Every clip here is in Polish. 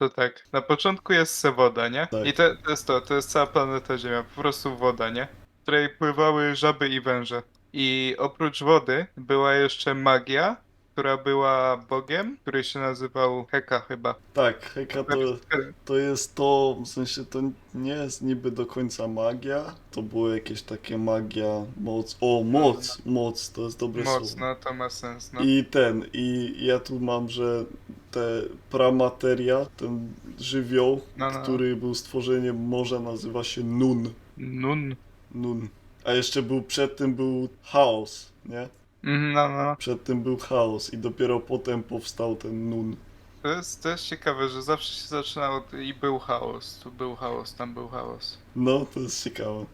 To tak, na początku jest se woda, nie? Tak. I to, to jest to, to jest cała planeta Ziemia, po prostu woda, nie? W której pływały żaby i węże. I oprócz wody była jeszcze magia, która była bogiem, który się nazywał Heka chyba. Tak, Heka to, to jest to, w sensie to nie jest niby do końca magia, to było jakieś takie magia, moc, o moc, moc, to jest dobre Moc, słowo. no to ma sens, no. I ten, i ja tu mam, że te pramateria, ten żywioł, No, no. który był stworzeniem morza, nazywa się Nun. Nun. Nun. A jeszcze był, przed tym był chaos, nie? Mhm, No, no. Przed tym był chaos i dopiero potem powstał ten Nun. To jest, jest ciekawe, że zawsze się zaczyna od i był chaos, tu był chaos, tam był chaos. No, to jest ciekawe.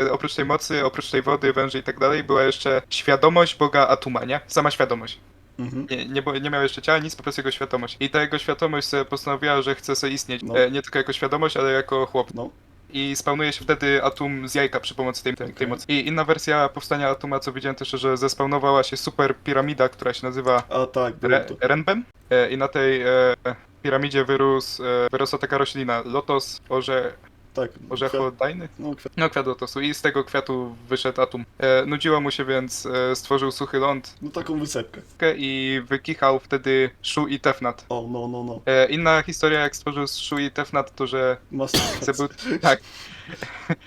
E, Oprócz tej mocy, oprócz tej wody, węży i tak dalej, była jeszcze świadomość Boga Atuma, nie? Sama świadomość. Mhm. Nie, nie, nie miał jeszcze ciała, nic, po prostu jego świadomość. I ta jego świadomość sobie postanowiła, że chce sobie istnieć. No. E, nie tylko jako świadomość, ale jako chłop. No. I spawnuje się wtedy Atum z jajka przy pomocy tej, tej, tej Okej. mocy. I inna wersja powstania Atuma, co widziałem też, że zespawnowała się super piramida, która się nazywa A tak, Re, to. Renbem. E, I na tej e, piramidzie wyrósł, e, wyrosła taka roślina, lotos, orze, Tak, orzechodajny. No, kwiat. No, kwiat lotosu i z tego kwiatu wyszedł Atum. E, nudziło mu się, więc e, stworzył suchy ląd no taką wysepkę. i wykichał wtedy Shu i Tefnat. O, no, no, no. E, inna historia, jak stworzył Shu i Tefnat, to że jak był, tak,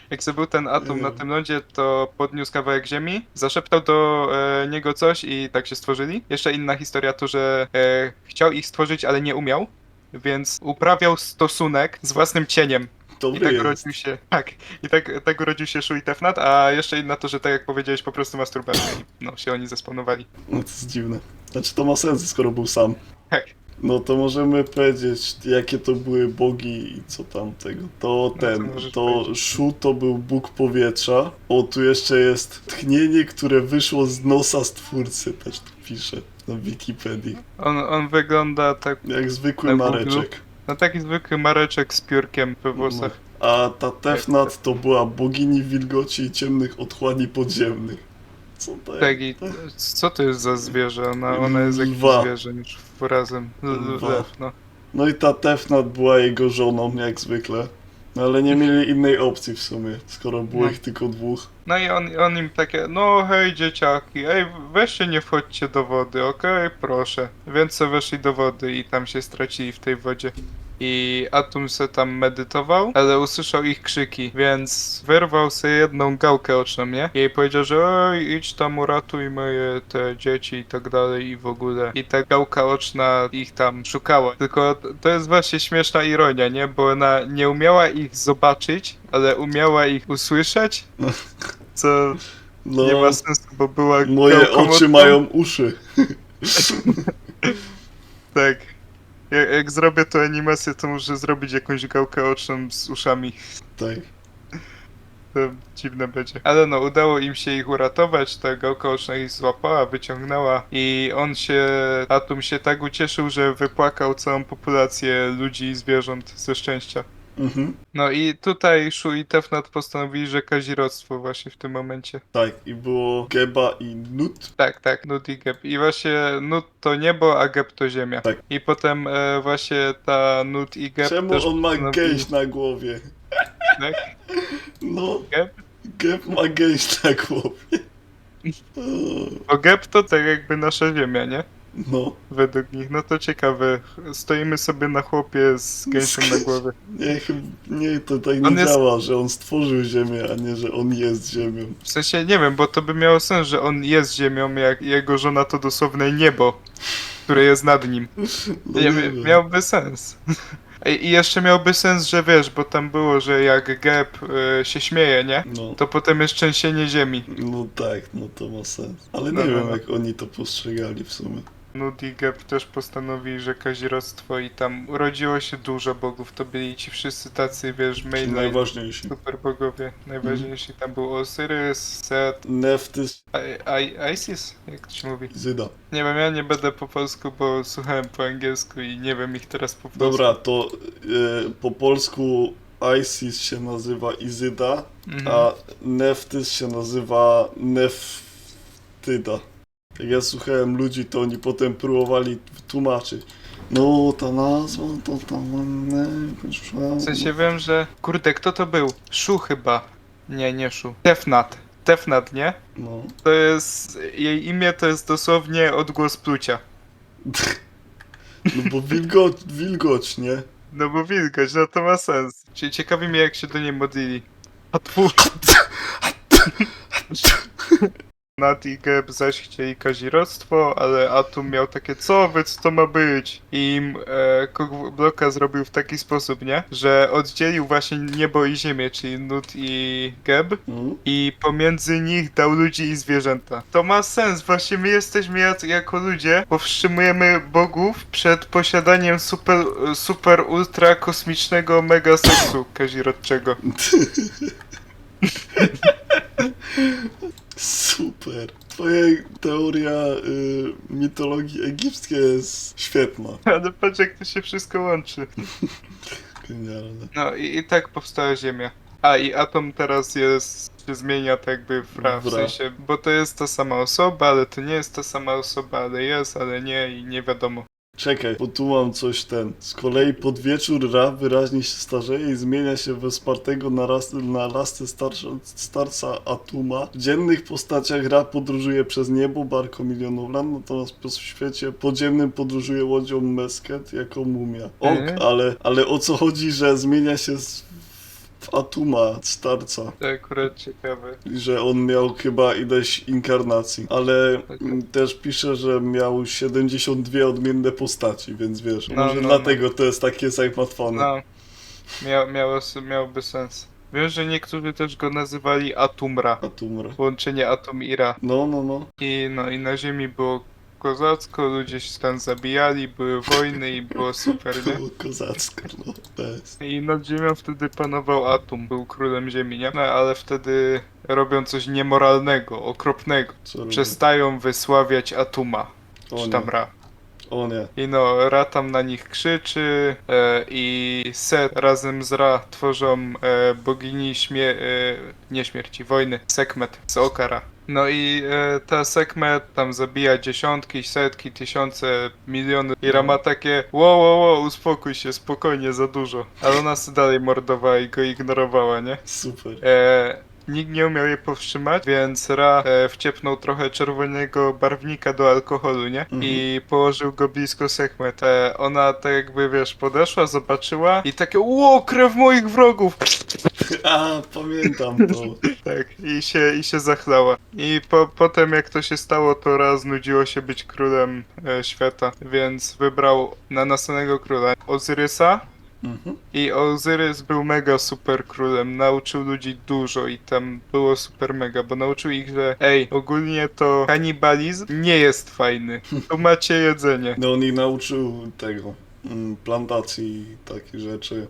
jak se był ten atom na tym lądzie, to podniósł kawałek ziemi, zaszeptał do e, niego coś i tak się stworzyli. Jeszcze inna historia to, że e, chciał ich stworzyć, ale nie umiał, więc uprawiał stosunek z własnym cieniem. I Dobry tak jest. urodził się, tak, i tak, tak urodził się Shu i Tefnat, a jeszcze inna to, że tak jak powiedziałeś, po prostu masturbacja i no, się oni zespawnowali. No to jest dziwne. Znaczy to ma sens, skoro był sam. Tak. No to możemy powiedzieć, jakie to były bogi i co tam tego. To No, ten, to możesz to powiedzieć. Shu to był bóg powietrza. O, tu jeszcze jest tchnienie, które wyszło z nosa stwórcy, też tu pisze na Wikipedii. On, on wygląda tak, Jak zwykły Na mareczek. No taki zwykły mareczek z piórkiem we włosach. A ta Tefnat to była bogini wilgoci i ciemnych otchłani podziemnych. Co to Tak, jest? i co to jest za zwierzę? Ona, ona jest jakimś Lwa. zwierzem już razem. Lwa. Lew, no. No i ta Tefnat była jego żoną, jak zwykle. No ale nie mieli innej opcji w sumie, skoro było No. ich tylko dwóch. no i on, on im takie, no hej dzieciaki, ej weźcie nie wchodźcie do wody, okej, proszę. Więc se weszli do wody i tam się stracili w tej wodzie. I Atum se tam medytował, ale usłyszał ich krzyki, więc wyrwał sobie jedną gałkę oczną, nie? I jej powiedział, że oj, idź tam uratuj moje te dzieci i tak dalej i w ogóle. I ta gałka oczna ich tam szukała. Tylko to- jest właśnie śmieszna ironia, nie? Bo ona nie umiała ich zobaczyć, ale umiała ich usłyszeć, co No, nie ma sensu, bo była moje gałką oczy oczną. mają uszy. Tak. Jak, jak zrobię tę animację, to muszę zrobić jakąś gałkę oczną z uszami. Tak. To dziwne będzie. Ale no, udało im się ich uratować, ta gałka oczna ich złapała, wyciągnęła i on się, Atum się tak ucieszył, że wypłakał całą populację ludzi i zwierząt ze szczęścia. Mhm. No i tutaj Shu i Tefnat postanowili, że kazirodztwo właśnie w tym momencie. Tak, i było Geba i Nut. Tak, tak, Nut i Geb. I właśnie Nut to niebo, a Geb to ziemia. Tak. I potem e, właśnie ta Nut i Geb Czemu też on ma postanowili- na głowie? Tak? No, Geb? Geb ma gęś na głowie. O, Bo Geb to tak jakby nasza ziemia, nie? No, Według nich. No to ciekawe. Stoimy sobie na chłopie z gęsią na głowie. nie, chyba, nie, to tak On nie jest- działa, że on stworzył ziemię, a nie, że on jest ziemią. W sensie nie wiem, bo to by miało sens, że on jest ziemią, jak jego żona to dosłowne niebo, które jest nad nim. No, Nie, wiem. miałby sens. I i jeszcze miałby sens, że wiesz, bo tam było, że jak Geb y, się śmieje, nie? No, To potem jest trzęsienie ziemi. no tak, no to ma sens. Ale No, nie no, wiem, no. jak oni to postrzegali w sumie. Nud i Geb też postanowili, że kazirodztwo i tam urodziło się dużo bogów. To byli ci wszyscy tacy, wiesz, mainline najważniejsi. super bogowie. Najważniejsi tam był Ozyrys, Set, Neftys I, I, Isis? Jak to się mówi? Zyda. Nie wiem, ja nie będę po polsku, bo słuchałem po angielsku i nie wiem ich teraz po polsku. Dobra, to e, po polsku Isis się nazywa Izyda, Mhm. a Neftys się nazywa Neftyda. Jak ja słuchałem ludzi, to oni potem próbowali tłumaczyć. No, ta nazwa to tam... nie, W sensie wiem, że... Kurde, kto to był? Szu chyba. Nie, nie Szu. Tefnat. Tefnat, nie? No. To jest... Jej imię to jest dosłownie odgłos plucia. No bo wilgoć, nie? No bo wilgoć, no to ma sens. Czyli ciekawi mnie, jak się do niej modlili. A tfu. Nat i Geb zaś chcieli kazirodztwo, ale Atum miał takie, co wy, co to ma być? I im e, Bloka zrobił w taki sposób, nie? Że oddzielił właśnie niebo i ziemię, czyli Nut i Geb. Mm? I pomiędzy nich dał ludzi i zwierzęta. To ma sens, właśnie my jesteśmy jak, jako ludzie, powstrzymujemy bogów przed posiadaniem super, super ultra kosmicznego mega seksu kazirodczego. Super. Twoja teoria y, mitologii egipskiej jest świetna. Ale patrz jak to się wszystko łączy. Genialne. No i, i tak powstała Ziemia. A i atom teraz jest, się zmienia tak jakby w ra, w sensie, bo to jest ta sama osoba, ale to nie jest ta sama osoba, ale jest, ale nie i nie wiadomo. Czekaj, bo tu mam coś ten. Z kolei pod wieczór Ra wyraźnie się starzeje i zmienia się we spartego na, ras, na lasce starsza, starca Atuma. W dziennych postaciach Ra podróżuje przez niebo barką milionów lat, natomiast po świecie podziemnym podróżuje łodzią Mesket jako mumia. Ok, Mhm. ale, ale o co chodzi, że zmienia się z, Atuma starca? To akurat ciekawe. I że on miał chyba ileś inkarnacji, ale Tak. mm, też pisze, że miał 72 odmienne postaci, więc wiesz, No, może no, dlatego to jest takie zagmatwane. No, miał, miało, miałoby sens. Wiem, że niektórzy też go nazywali Atumra. Atumra. Połączenie Atom i Ra. No, no, no. I no i na ziemi było kozacko, ludzie się tam zabijali, były wojny i było super, nie? Było kozacko, no. Bez. I nad ziemią wtedy panował Atum, był królem ziemi, nie? No ale wtedy robią coś niemoralnego, okropnego. Co? Przestają wysławiać Atuma, O czy nie, tam Ra. o nie. I no, Ra tam na nich krzyczy e, i Set razem z Ra tworzą e, bogini śmie... E, nie śmierci, wojny, Sekmet z Okara. No i e, ta Sekmet tam zabija dziesiątki, setki, tysiące, miliony i Ra ma takie wow, wow, wow, uspokój się, spokojnie, za dużo. Ale ona sobie dalej mordowała i go ignorowała, nie? Super. E, nikt nie umiał jej powstrzymać, więc Ra e, wciepnął trochę czerwonego barwnika do alkoholu, nie? Mhm. I położył go blisko Sekmet. E, ona tak jakby, wiesz, podeszła, zobaczyła i takie ło, krew moich wrogów! A, pamiętam to. Tak, i się, i się zachlała. I po, potem jak to się stało, to Ra znudziło się być królem e, świata, więc wybrał na następnego króla Ozyrysa, Mhm. I Ozyrys był mega super królem, nauczył ludzi dużo i tam było super mega, bo nauczył ich, że ej, ogólnie to kanibalizm nie jest fajny. Tu macie jedzenie. No on ich nauczył tego, mm, plantacji i takich rzeczy.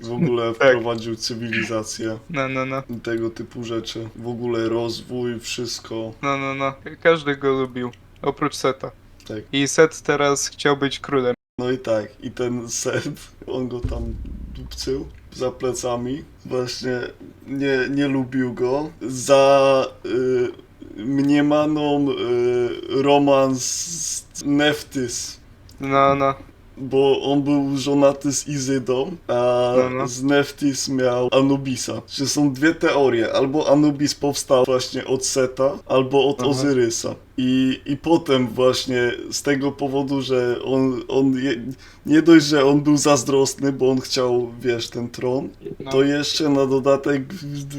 W ogóle Tak. wprowadził cywilizację, No, no, no, tego typu rzeczy. W ogóle rozwój, wszystko. no, no, no. Każdy go lubił, oprócz Seta. Tak. I Set teraz chciał być królem. No i tak, i ten set, on go tam dupcył za plecami. Właśnie nie, nie lubił go. Za y, mniemaną y, romans Neftys. No, no, Bo on był żonaty z Izydą, a z Neftis miał Anubisa. Że są dwie teorie. Albo Anubis powstał właśnie od Seta, albo od Aha. Ozyrysa. I, I potem właśnie z tego powodu, że on, on je, nie dość, że on był zazdrosny, bo on chciał, wiesz, ten tron, no. to jeszcze na dodatek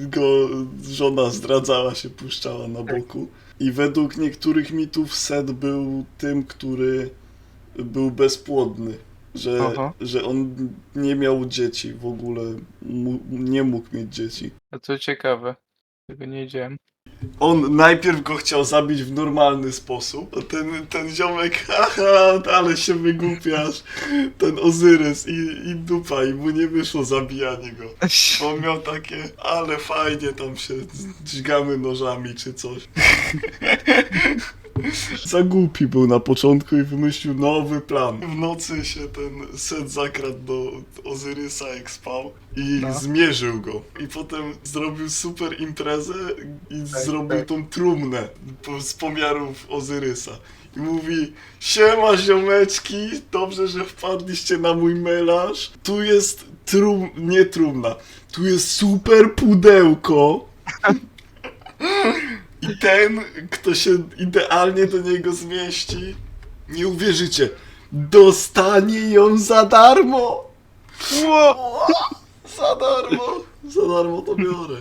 go żona zdradzała się, puszczała na Tak. boku. I według niektórych mitów Set był tym, który był bezpłodny. Że, Aha. że on nie miał dzieci w ogóle, nie mógł mieć dzieci. A to ciekawe. Tego nie wiedziałem. On najpierw go chciał zabić w normalny sposób, a ten, ten ziomek, haha, ale się wygłupiasz, ten Ozyrys i, i dupa, i mu nie wyszło zabijanie go. Bo on miał takie, ale fajnie tam się dźgamy nożami czy coś. Za głupi był na początku i wymyślił nowy plan. W nocy się ten Set zakradł do Ozyrysa jak spał i No. zmierzył go. I potem zrobił super imprezę i Tak, zrobił tak. tą trumnę z pomiarów Ozyrysa. I mówi, siema ziomeczki, dobrze, że wpadliście na mój melarz. Tu jest trum, nie trumna, tu jest super pudełko. I ten, kto się idealnie do niego zmieści, nie uwierzycie, dostanie ją za darmo! Ło! Za darmo! Za darmo to biorę.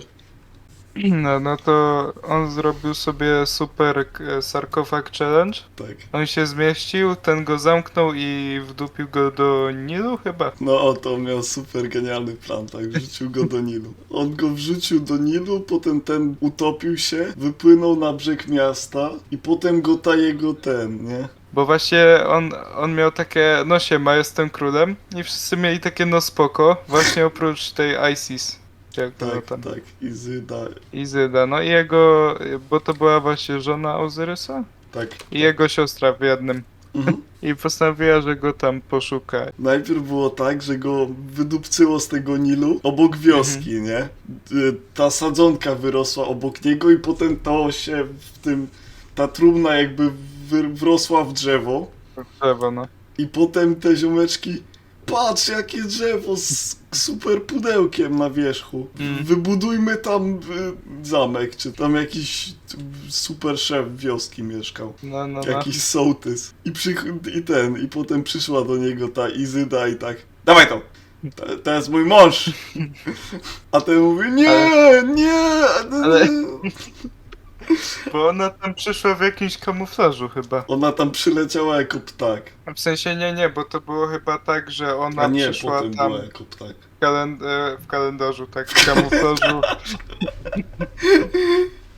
No, no to on zrobił sobie super k- sarkofag challenge. Tak. On się zmieścił, ten go zamknął i wdupił go do Nilu chyba. No oto miał super genialny plan, tak, wrzucił go do Nilu. On go wrzucił do Nilu, potem ten utopił się, wypłynął na brzeg miasta i potem go ta jego ten, nie? Bo właśnie on, on miał takie, no siema, jestem królem i wszyscy mieli takie no spoko, właśnie oprócz tej Isis. Jak to Tak, tam. tak, Izyda, Izyda, no i jego, bo to była właśnie żona Ozyrysa tak. i jego siostra w jednym. Mhm. I postanowiła, że go tam poszuka. Najpierw było tak, że go wydupcyło z tego Nilu obok wioski, nie? Y, Ta sadzonka wyrosła obok niego i potem to się w tym, ta trumna jakby wy, wrosła w drzewo Drzewo, no. i potem te ziomeczki patrz jakie drzewo z super pudełkiem na wierzchu. Mm. Wybudujmy tam y, zamek, czy tam jakiś super szef wioski mieszkał. No, no, no. Jakiś sołtys. I, przy, I ten, i potem przyszła do niego ta Izyda i tak, dawaj to! To, to jest mój mąż! A ten mówi, nie, Ale- nie! ale- Bo ona tam przyszła w jakimś kamuflażu chyba. Ona tam przyleciała jako ptak. W sensie nie, nie, bo to było chyba tak, że ona A nie, przyszła potem tam była jako ptak. w, kalend- e, w kalendarzu, tak, w kamuflażu.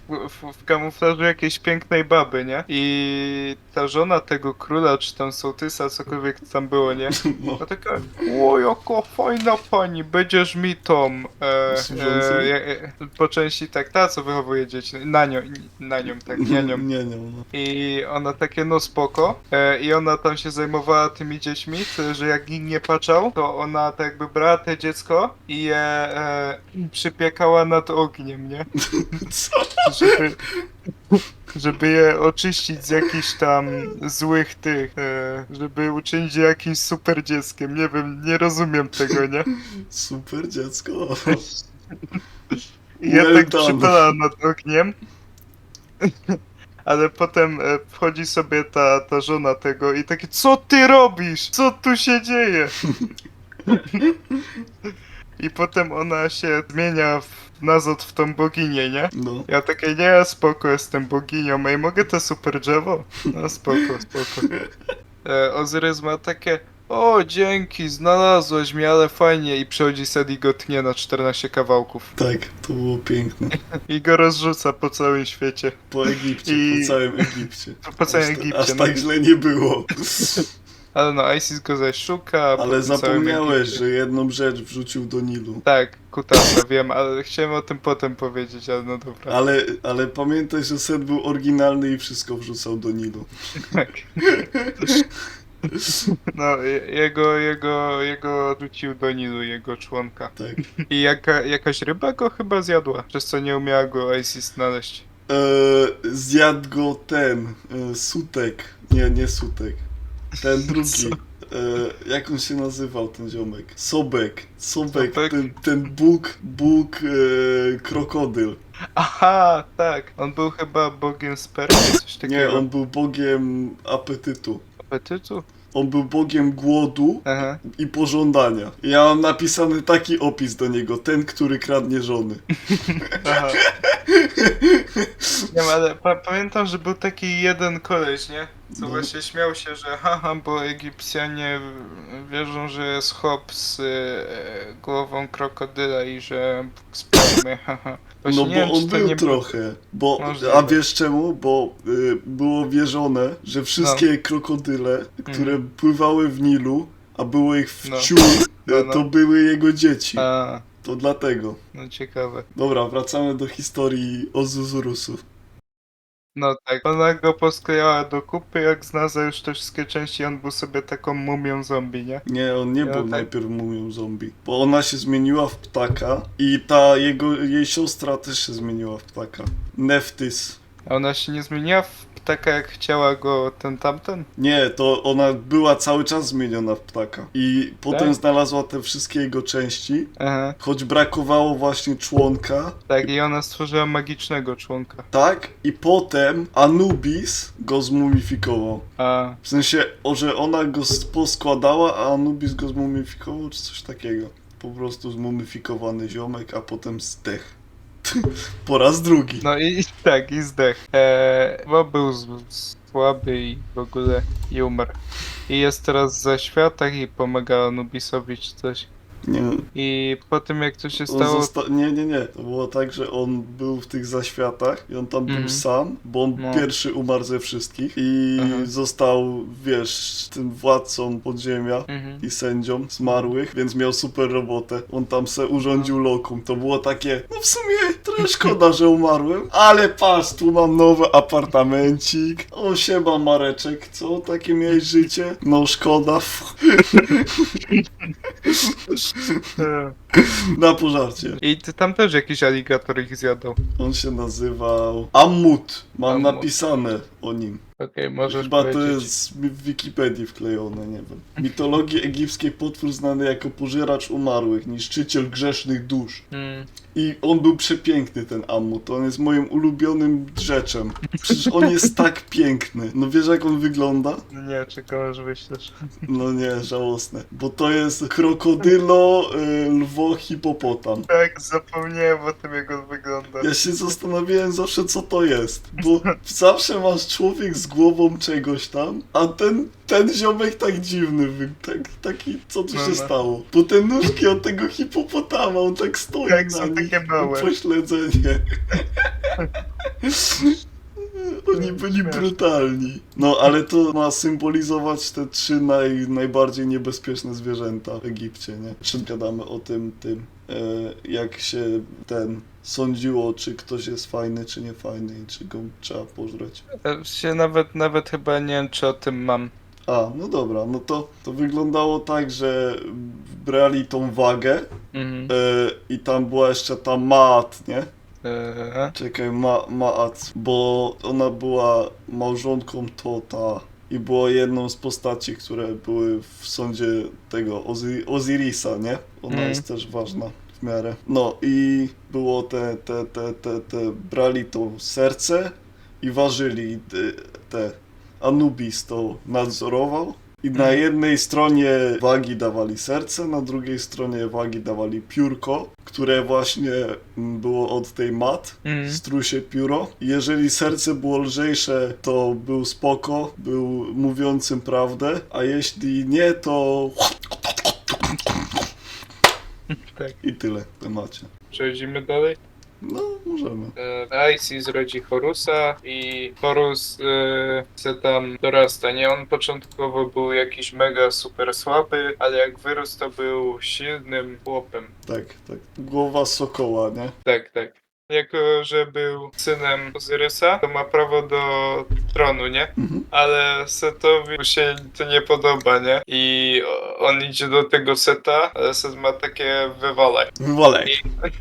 W, w, kamuflażu jakiejś pięknej baby, nie? I ta żona tego króla, czy tam sołtysa, cokolwiek tam było, nie? No. No taka, o jaka fajna pani, będziesz mi tą, e, e, e, po części tak, ta co wychowuje dzieci, na nią, na nią, tak, nie nią. Nie, nie, no. I ona takie, no spoko. E, I ona tam się zajmowała tymi dziećmi, to, że jak nikt nie patrzał, to ona tak jakby brała te dziecko i je e, przypiekała nad ogniem, nie? Co? Żeby, żeby je oczyścić z jakichś tam złych tych, e, żeby uczynić je jakimś super dzieckiem. Nie wiem, nie rozumiem tego, nie? Super dziecko. I ja Well tak done. nad ogniem. Ale potem e, wchodzi sobie ta, ta żona tego i takie, co ty robisz? Co tu się dzieje? I potem ona się zmienia w nazot w tą boginię, nie? No. Ja takie, nie, spoko, jestem boginią, ej, mogę to super drzewo? No spoko, spoko. E, Ozyrys ma takie, o dzięki, znalazłeś mnie, ale fajnie i przychodzi Sed i go tnie na 14 kawałków. Tak, to było piękne. I go rozrzuca po całym świecie. Po Egipcie, I- po całym Egipcie. Po całym aż, Egipcie. Aż no. tak źle nie było. Ale no, Isis go zaś szuka. po Ale zapomniałeś, że jedną rzecz wrzucił do Nilu. Tak, kutasa, wiem, ale chciałem o tym potem powiedzieć, ale no dobra. Ale, ale pamiętaj, że set był oryginalny i wszystko wrzucał do Nilu. Tak. No, je- jego, jego, jego rzucił do Nilu, jego członka. Tak. I jaka, jakaś ryba go chyba zjadła, przez co nie umiała go Isis znaleźć. E, zjadł go ten, e, Sutek. Nie, nie Sutek. Ten drugi. E, jak on się nazywał, ten ziomek? Sobek. Sobek, Sobek? ten, ten Bóg, Bóg e, krokodyl. Aha, tak. On był chyba bogiem spermy, coś takiego. Nie, on był bogiem apetytu. Apetytu? On był bogiem głodu Aha. i pożądania. Ja mam napisany taki opis do niego, ten, który kradnie żony. Aha. Nie wiem, ale pa pamiętam, że był taki jeden koleś, nie? Co No. właśnie śmiał się, że haha, bo Egipcjanie w- wierzą, że jest hop z e, głową krokodyla i że spermy, haha. Właśnie No nie bo wiem, on czy to był nie trochę. Bo, Możliwe. a wiesz czemu? Bo y, było wierzone, że wszystkie No. krokodyle, które Mhm. pływały w Nilu, a było ich No. wciół, No, y, no. to były jego dzieci. A, To dlatego. no ciekawe. Dobra, wracamy do historii Ozuzurusu. No tak, ona go posklejała do kupy, jak znalazła już te wszystkie części, on był sobie taką mumią zombie, nie? Nie, on nie Ja był tak- najpierw mumią zombie. Bo ona się zmieniła w ptaka i ta jego, jej siostra też się zmieniła w ptaka. Neftys. A ona się nie zmieniła w ptaka, jak chciała go ten tamten? Nie, to ona była cały czas zmieniona w ptaka. I potem Tak? znalazła te wszystkie jego części. Aha, Choć brakowało właśnie członka. tak, i ona stworzyła magicznego członka. Tak, i potem Anubis go zmumifikował. A, W sensie, o, że ona go s- poskładała, a Anubis go zmumifikował, czy coś takiego. Po prostu zmumifikowany ziomek, a potem zdech. po raz drugi. no i, i tak, i zdech. Eee, bo był z, słaby i w ogóle i umarł. I jest teraz za światach i pomaga Anubisowi czy coś. Nie, I po tym jak to się stało... zosta- nie, nie, nie. To było tak, że on był w tych zaświatach i on tam był Mhm. sam, bo on No. pierwszy umarł ze wszystkich i Aha. został, wiesz, tym władcą podziemia. Mhm. i sędziom zmarłych, więc miał super robotę. On tam se urządził lokum. To było takie, no w sumie trochę szkoda, że umarłem, ale patrz, tu mam nowy apartamencik. O, siema Mareczek, co? Takie miałeś życie? No szkoda. Na pożarcie. I ty tam też jakiś aligator ich zjadał. On się nazywał Ammut. Mam Ammut. napisane o nim. Okej, możesz Chyba to powiedzieć. jest w Wikipedii wklejone, nie wiem. Mitologii egipskiej potwór znany jako pożeracz umarłych, niszczyciel grzesznych dusz. Mm. I on był przepiękny, ten Ammut. On jest moim ulubionym rzeczem. Przecież on jest tak piękny. No wiesz jak on wygląda? Nie, czekam aż wyślesz. No nie, żałosne. Bo to jest krokodylo, y, lwo, hipopotam. Tak, zapomniałem o tym jak on wygląda. Ja się zastanawiałem zawsze co to jest. Bo zawsze masz człowiek z głową czegoś tam, a ten, ten ziomek tak dziwny, wy- tak, taki, co tu No, się no. stało? Bo te nóżki od tego hipopotama, on tak stoi Tak, na są nich. takie małe. Oni byli Śmieszne. brutalni. No, ale to ma symbolizować te trzy naj, najbardziej niebezpieczne zwierzęta w Egipcie, nie? Czy gadamy o tym, tym, e, jak się ten sądziło, czy ktoś jest fajny, czy nie fajny i czy go trzeba pożreć. Ja się nawet, nawet chyba nie wiem czy o tym mam. A, no dobra, no to, to wyglądało tak, że brali tą wagę Mhm. e, i tam była jeszcze ta mat, nie? Eee, Czekaj, ma, Maat, bo ona była małżonką Tota i była jedną z postaci, które były w sądzie tego Ozy- Ozirisa, nie? Ona Mm. jest też ważna w miarę. No i było te, te, te, te, te, brali to serce i ważyli te, te. Anubis to nadzorował i na Mm. jednej stronie wagi dawali serce, na drugiej stronie wagi dawali piórko, które właśnie mm, było od tej mat, Mhm. strusie pióro. I Jeżeli serce było lżejsze, to był spoko, był mówiącym prawdę, a jeśli nie, to tak. i tyle w temacie. Przechodzimy dalej. No, możemy. E, Isis rodzi Horusa i Horus e, se tam dorasta, nie? On początkowo był jakiś mega super słaby, ale jak wyrósł to był silnym chłopem. Tak, tak. Głowa sokoła, nie? Tak, tak. Jako, że był synem Ozyrysa, to ma prawo do tronu, nie? Mhm. Ale Setowi się to nie podoba, nie? I on idzie do tego Seta, ale Set ma takie wywalaj. Wywalej.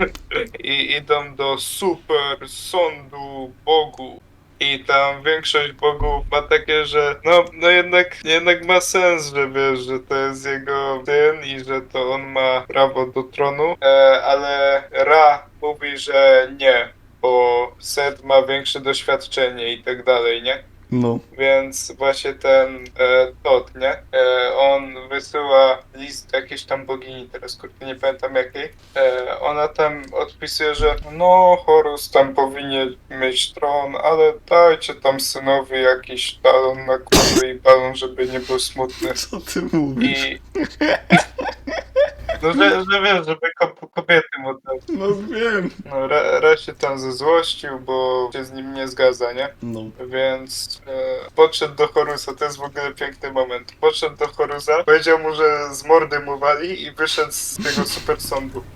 I idą do super sądu Bogu. I tam większość bogów ma takie, że no, no jednak, jednak ma sens, że wiesz, że to jest jego syn i że to on ma prawo do tronu, e, ale Ra mówi, że nie, bo Set ma większe doświadczenie i tak dalej, nie? No. Więc właśnie ten e, Tot, nie? E, on wysyła list jakiejś tam bogini, teraz kurde nie pamiętam jakiej. E, ona tam odpisuje, że no Horus tam powinien mieć tron, ale dajcie tam synowi jakiś talon na głowie i balon, żeby nie był smutny. Co ty mówisz? I No, że, że wiesz, żeby ko- kobiety mu. No wiem. No, Ra, Ra się tam zezłościł, bo się z nim nie zgadza, nie? No. Więc podszedł do Horusa, to jest w ogóle piękny moment. Podszedł do Horusa, powiedział mu, że z mordy mu wali i wyszedł z tego super sądu.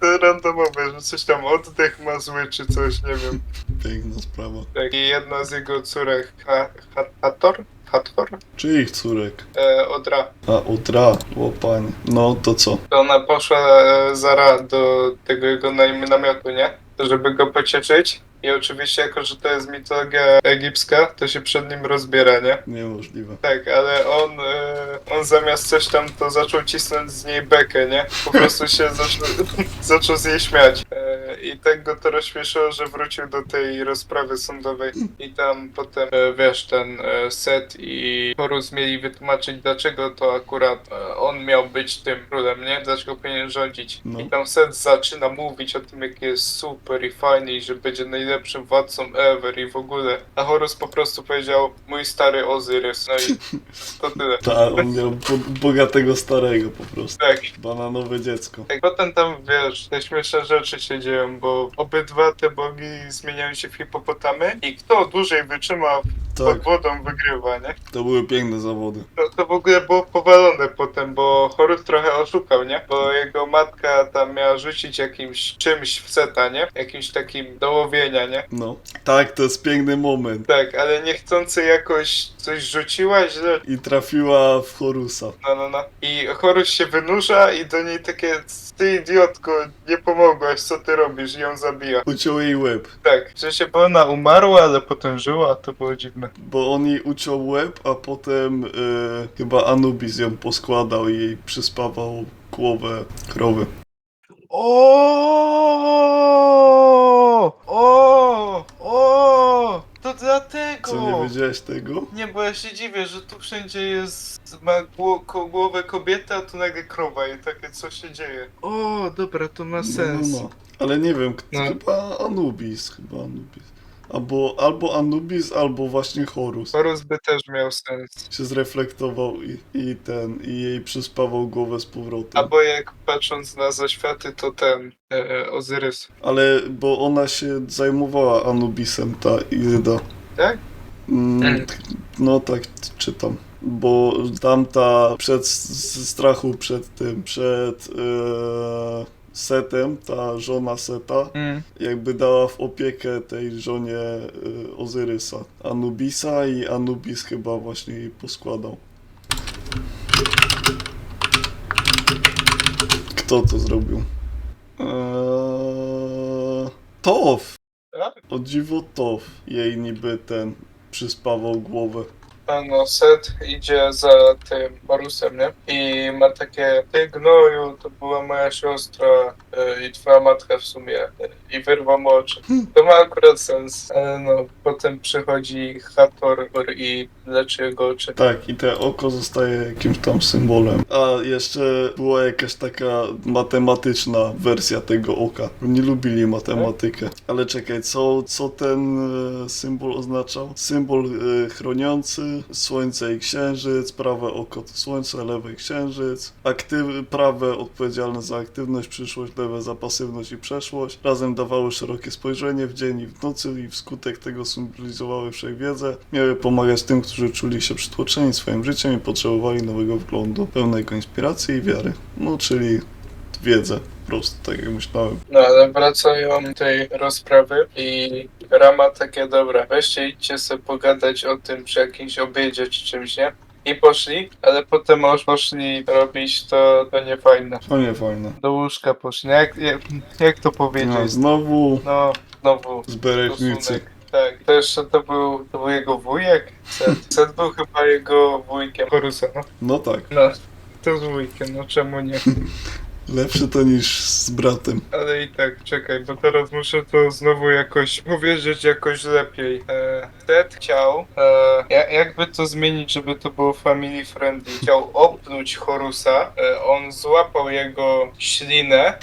to randomowe, że coś tam oddech ma zły czy coś, nie wiem. Piękna sprawa. Tak, I jedna z jego córek, ha, ha, Hator? Hator? Czy ich córek? E, Odra. A, Udra, łopanie. No, to co? To ona poszła e, Zara do tego jego namiotu, nie? Żeby go pocieszyć. I oczywiście, jako że to jest mitologia egipska, to się przed nim rozbiera, nie? Niemożliwe. Tak, ale on, e, on zamiast coś tam, to zaczął cisnąć z niej bekę, nie? Po prostu się zaczął, zaczął z niej śmiać. E, I tak go to rozśmieszyło, że wrócił do tej rozprawy sądowej. I tam potem, e, wiesz, ten e, Set i Horus mieli wytłumaczyć, dlaczego to akurat e, on miał być tym królem, nie? Dlaczego powinien rządzić. No. I tam Set zaczyna mówić o tym, jak jest super i fajny i że będzie najlepszym władcą ever i w ogóle. A Horus po prostu powiedział, mój stary Ozyrys. No i to tyle. Ta, on miał bo bogatego starego po prostu. Tak. Bananowe dziecko. Tak, potem tam, wiesz, te śmieszne rzeczy się dzieją, bo obydwa te bogi zmieniają się w hipopotamy i kto dłużej wytrzyma pod Tak, wodą wygrywa, nie? to były piękne zawody. To, to w ogóle było powalone potem, bo Horus trochę oszukał, nie? Bo jego matka tam miała rzucić jakimś czymś w seta, nie? Jakimś takim do łowienia, nie? No. Tak, to jest piękny moment. Tak, ale niechcący jakoś coś rzuciła źle. I trafiła w Horusa. No, no, no. I Horus się wynurza i do niej takie ty idiotko, nie pomogłaś, co ty robisz? I ją zabija. Uciął jej łeb. Tak, że się bo ona umarła, ale potem żyła, to było dziwne. Bo on jej uciął łeb, a potem e, chyba Anubis ją poskładał i jej przyspawał głowę krowy. O, o, o, to dlatego. Co, nie wiedziałeś tego? Nie, bo ja się dziwię, że tu wszędzie jest, ma gło, ko, głowę kobieta, a tu nagle krowa i takie co się dzieje. O, dobra, to ma sens. No, no. Ale nie wiem, kto, No. chyba Anubis, chyba Anubis. Albo, albo Anubis, albo właśnie Horus. Horus by też miał sens. Się zreflektował i, i ten, i jej przyspawał głowę z powrotem. Albo jak patrząc na zaświaty, to ten e, Ozyrys. Ale, bo ona się zajmowała Anubisem, ta Izyda. Tak? Mm, Tak. no tak czytam. Bo tamta przed strachu przed tym, przed e, Setem, ta żona Seta, Mm. jakby dała w opiekę tej żonie e, Ozyrysa, Anubisa i Anubis chyba właśnie jej poskładał. Kto to zrobił? Eee, Tof! Tak? O dziwo Tof jej niby ten przyspawał głowę. No, Set idzie za tym Horusem, nie? I ma takie, ty gnoju, to była moja siostra i twoja matka w sumie i wyrwa mu oczy. To ma akurat sens. Ale no, potem przychodzi Hathor i leczy jego oczy. Tak, i te oko zostaje jakimś tam symbolem. A jeszcze była jakaś taka matematyczna wersja tego oka. Nie lubili matematykę. Ale czekaj, co, co ten e, symbol oznaczał? Symbol e, chroniący, słońce i księżyc, prawe oko to słońce, lewe księżyc, aktyw, prawe odpowiedzialne za aktywność, przyszłość, za pasywność i przeszłość. Razem dawały szerokie spojrzenie w dzień i w nocy i wskutek tego symbolizowały wszechwiedzę. Miały pomagać tym, którzy czuli się przytłoczeni swoim życiem i potrzebowali nowego wglądu, pełnego inspiracji i wiary. No, czyli wiedzę, prostu, tak jak myślałem. No, ale wracają do tej rozprawy i Rama takie, dobra, weźcie idźcie sobie pogadać o tym przy jakimś obiedzie czy czymś, nie? I poszli, ale potem już poszli robić to, to nie fajne. To nie fajne. Do łóżka poszli. No Jak, jak, jak to powiedzieć? No, znowu No, znowu z stosunek. Tak, to jeszcze to był, to był jego wujek? Set. Set był chyba jego wujkiem Horusa, no. No tak, No, to z wujkiem, no czemu nie? lepszy to niż z bratem. Ale i tak, czekaj, bo teraz muszę to znowu jakoś powiedzieć jakoś lepiej. E, Ted chciał, e, ja- jakby to zmienić, żeby to było family friendly, chciał opluć Horusa, e, on złapał jego ślinę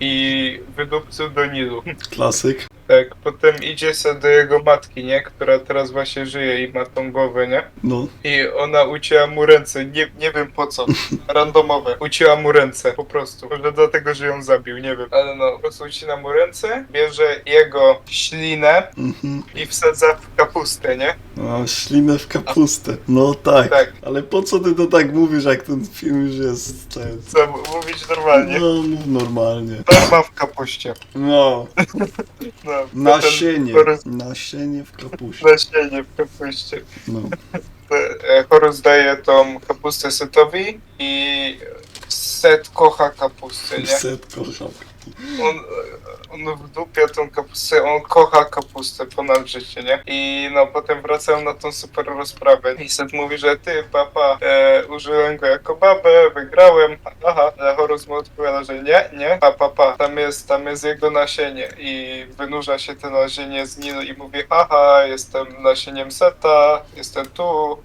i wydupcył do Nilu. Klasyk. Tak, potem idzie se do jego matki, nie? Która teraz właśnie żyje i ma tą głowę, nie? No, I ona ucięła mu ręce, nie, nie wiem po co, randomowe. Ucięła mu ręce, po prostu. Może dlatego, że ją zabił, nie wiem. Ale no, po prostu ucina mu ręce, bierze jego ślinę mhm. i wsadza w kapustę, nie? A, ślinę w kapustę. No tak. Tak. Ale po co ty to tak mówisz, jak ten film już jest ten... Co, mówić normalnie? No, mów normalnie. Norma w kapuście. No, No, nasienie. Nasienie w kapuście. nasienie w kapuście. No. E, Horus daje tą kapustę Setowi i Set kocha kapustę, nie? Set kocham. On, on wdupia tą kapustę, on kocha kapustę ponad życie, nie? I no potem wracają na tą super rozprawę i Set mówi, że ty papa, e, użyłem go jako babę, wygrałem, aha, ale Horus mu odpowiada, że nie, nie, pa, pa, pa, tam jest, tam jest jego nasienie i wynurza się to nasienie z Nilu i mówi, haha, jestem nasieniem Seta, jestem tu,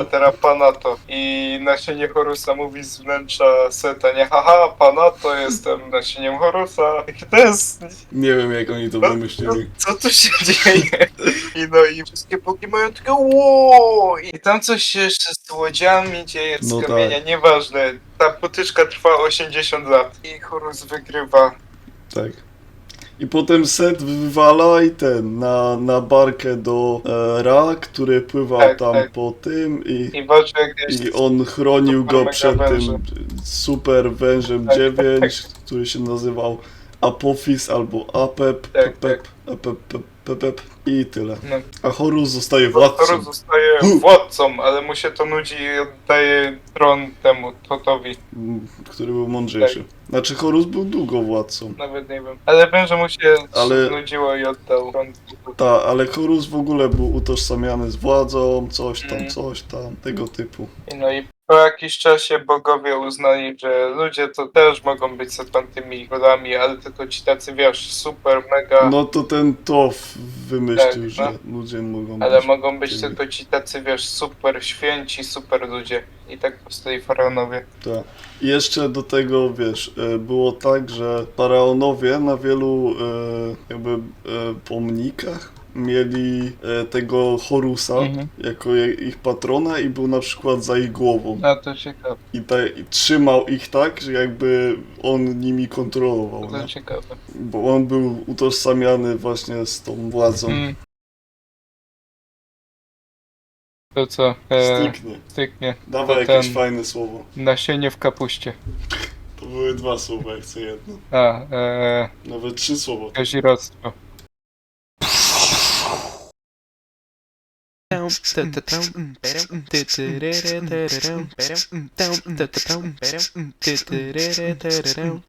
a teraz pana to. I nasienie Horusa mówi z wnętrza Seta, nie haha, pana to jestem nasieniem Horusa. I to jest... Nie wiem, jak oni to No, wymyślili. Co tu się dzieje? I no i wszystkie bogi mają takie wow! I tam coś się jeszcze z łodziami dzieje, z No tak. kamienia, nieważne. Ta potyczka trwa 80 lat. I Horus wygrywa. Tak. I potem set wywala i ten, na, na barkę do e, Ra, który pływał Tak, tam tak. po tym i, I i on chronił super go mega przed wężem. tym super wężem Tak, 9, który się nazywał Apophis albo Apep, Tak, Pepep, Apep, Pepep i tyle. No. A Horus zostaje Horus władcą, zostaje władcą, ale mu się to nudzi i oddaje tron temu Totowi. m, który był mądrzejszy. Tak. Znaczy Horus był długo władcą. Nawet nie wiem. Ale wiem, że mu się Ale- nudziło i oddał tron Totowi. Ta, ale Horus w ogóle był utożsamiany z władzą, coś tam, Mm. coś tam, tego typu. I No i po jakimś czasie bogowie uznali, że ludzie to też mogą być setmantymi godami, ale tylko ci tacy, wiesz, super, mega, No to ten Tof wymyślił, Tak, że no. ludzie mogą ale być. mogą być tylko ci tacy, wiesz, super święci, super ludzie. I tak powstali faraonowie. Tak. I jeszcze do tego, wiesz, e, było tak, że faraonowie na wielu e, jakby e, pomnikach mieli e, tego Horusa Mhm. jako je- ich patrona i był na przykład za ich głową. No to ciekawe, I, I trzymał ich tak, że jakby on nimi kontrolował, to nie? ciekawe. Bo on był utożsamiany właśnie z tą władzą. Mm. To co? E, Styknie. styknie. Dawaj to jakieś ten- fajne słowo. Nasienie w kapuście. To były dwa słowa, jak chcę jedno. A, e, Nawet trzy słowa. kazirodztwo. Dat de tromp en pedant en deed de redder aan, pedant en dealt en deed de tromp en deed de redder aan.